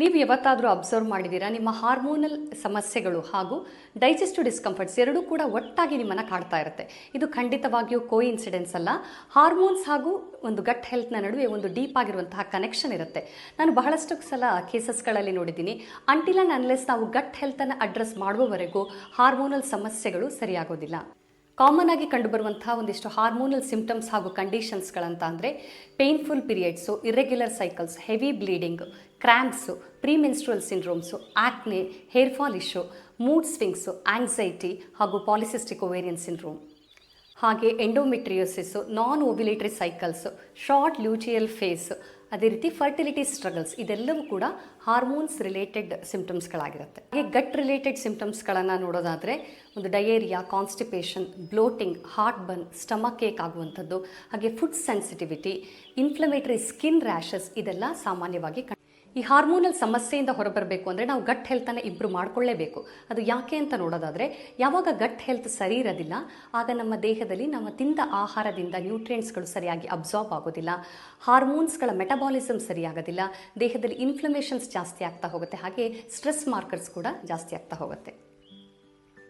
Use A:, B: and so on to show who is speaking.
A: ನೀವು ಯಾವತ್ತಾದರೂ ಅಬ್ಸರ್ವ್ ಮಾಡಿದ್ದೀರಾ? ನಿಮ್ಮ ಹಾರ್ಮೋನಲ್ ಸಮಸ್ಯೆಗಳು ಹಾಗೂ ಡೈಜೆಸ್ಟಿವ್ ಡಿಸ್ಕಂಫರ್ಟ್ಸ್ ಎರಡೂ ಕೂಡ ಒಟ್ಟಾಗಿ ನಿಮ್ಮನ್ನು ಕಾಡ್ತಾ ಇರುತ್ತೆ. ಇದು ಖಂಡಿತವಾಗಿಯೂ ಕೋ ಇನ್ಸಿಡೆನ್ಸ್ ಅಲ್ಲ. ಹಾರ್ಮೋನ್ಸ್ ಹಾಗೂ ಒಂದು ಗಟ್ ಹೆಲ್ತ್ನ ನಡುವೆ ಒಂದು ಡೀಪ್ ಆಗಿರುವಂತಹ ಕನೆಕ್ಷನ್ ಇರುತ್ತೆ. ನಾನು ಬಹಳಷ್ಟು ಸಲ ಕೇಸಸ್ಗಳಲ್ಲಿ ನೋಡಿದ್ದೀನಿ. ಅಂಟಿಲ್ ಅನ್ಲೆಸ್ ನಾವು ಗಟ್ ಹೆಲ್ತನ್ನು ಅಡ್ರೆಸ್ ಮಾಡುವವರೆಗೂ ಹಾರ್ಮೋನಲ್ ಸಮಸ್ಯೆಗಳು ಸರಿಯಾಗೋದಿಲ್ಲ. ಕಾಮನ್ ಆಗಿ ಕಂಡುಬರುವಂತಹ ಒಂದಿಷ್ಟು ಹಾರ್ಮೋನಲ್ ಸಿಂಪ್ಟಮ್ಸ್ ಹಾಗೂ ಕಂಡೀಷನ್ಸ್ಗಳಂತ ಅಂದರೆ painful periods irregular cycles heavy bleeding cramps premenstrual syndromes acne hair fall issue mood swings anxiety ಹಾಗೂ ಪಾಲಿಸಿಸ್ಟಿಕ್ ಒವೇರಿಯನ್ ಸಿಂಡ್ರೋಮ್ ಹಾಗೆ endometriosis non ovulatory cycles short luteal phase ಅದೇ ರೀತಿ ಫರ್ಟಿಲಿಟಿ ಸ್ಟ್ರಗಲ್ಸ್ ಇದೆಲ್ಲವೂ ಕೂಡ ಹಾರ್ಮೋನ್ಸ್ ರಿಲೇಟೆಡ್ ಸಿಂಪ್ಟಮ್ಸ್ಗಳಾಗಿರುತ್ತೆ ಹಾಗೆ ಗಟ್ ರಿಲೇಟೆಡ್ ಸಿಂಪ್ಟಮ್ಸ್ಗಳನ್ನು ನೋಡೋದಾದರೆ ಒಂದು diarrhoea constipation bloating heartburn stomach ache ಆಗುವಂಥದ್ದು, ಹಾಗೆ food sensitivity inflammatory skin rashes ಇದೆಲ್ಲ ಸಾಮಾನ್ಯವಾಗಿ ಈ ಹಾರ್ಮೋನಲ್ ಸಮಸ್ಯೆಯಿಂದ ಹೊರಬರಬೇಕು ಅಂದರೆ ನಾವು ಗಟ್ ಹೆಲ್ತನ್ನು ಇಂಪ್ರೂವ್ ಮಾಡಿಕೊಳ್ಳೇಬೇಕು. ಅದು ಯಾಕೆ ಅಂತ ನೋಡೋದಾದರೆ, ಯಾವಾಗ ಗಟ್ ಹೆಲ್ತ್ ಸರಿ ಇರೋದಿಲ್ಲ, ಆಗ ನಮ್ಮ ದೇಹದಲ್ಲಿ ನಮ್ಮ ತಿಂದ ಆಹಾರದಿಂದ ನ್ಯೂಟ್ರಿಯೆಂಟ್ಸ್ಗಳು ಸರಿಯಾಗಿ ಅಬ್ಸಾರ್ಬ್ ಆಗೋದಿಲ್ಲ ಹಾರ್ಮೋನ್ಸ್ಗಳ ಮೆಟಬಾಲಿಸಮ್ ಸರಿಯಾಗೋದಿಲ್ಲ ದೇಹದಲ್ಲಿ ಇನ್ಫ್ಲಮೇಷನ್ಸ್ ಜಾಸ್ತಿ ಆಗ್ತಾ ಹೋಗುತ್ತೆ, ಹಾಗೆ ಸ್ಟ್ರೆಸ್ ಮಾರ್ಕರ್ಸ್ ಕೂಡ ಜಾಸ್ತಿ ಆಗ್ತಾ ಹೋಗುತ್ತೆ.